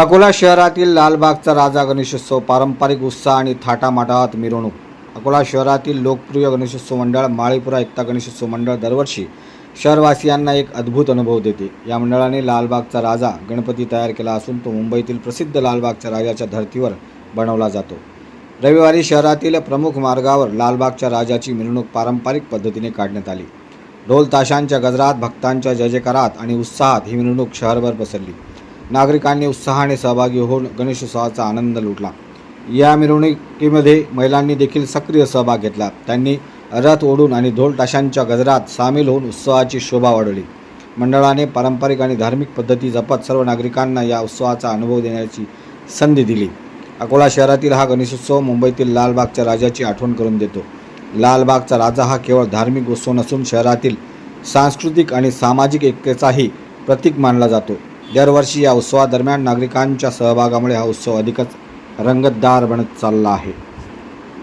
अकोला शहरातील लालबागचा राजा गणेशोत्सव पारंपरिक उत्साह आणि थाटामाटात मिरवणूक. अकोला शहरातील लोकप्रिय गणेशोत्सव मंडळ माळीपुरा एकता गणेशोत्सव मंडळ दरवर्षी शहरवासियांना एक अद्भुत अनुभव देते. या मंडळाने लालबागचा राजा गणपती तयार केला असून तो मुंबईतील प्रसिद्ध लालबागच्या राजाच्या धर्तीवर बनवला जातो. रविवारी शहरातील प्रमुख मार्गावर लालबागच्या राजाची मिरवणूक पारंपरिक पद्धतीने काढण्यात आली. ढोल ताशांच्या गजरात भक्तांच्या जयजयकारात आणि उत्साहात ही मिरवणूक शहरभर पसरली. नागरिकांनी उत्साहाने सहभागी होऊन गणेशोत्सवाचा आनंद लुटला. या मिरवणुकीमध्ये महिलांनी देखील सक्रिय सहभाग घेतला. त्यांनी रथ ओढून आणि ढोल ताशांच्या गजरात सामील होऊन उत्सवाची शोभा वाढवली. मंडळाने पारंपरिक आणि धार्मिक पद्धती जपत सर्व नागरिकांना या उत्सवाचा अनुभव देण्याची संधी दिली. अकोला शहरातील हा गणेशोत्सव मुंबईतील लालबागच्या राजाची आठवण करून देतो. लालबागचा राजा हा केवळ धार्मिक उत्सव नसून शहरातील सांस्कृतिक आणि सामाजिक एकतेचाही प्रतीक मानला जातो. दरवर्षी या उत्सवादरम्यान नागरिकांच्या सहभागामुळे हा उत्सव अधिकच रंगतदार बनत चालला आहे.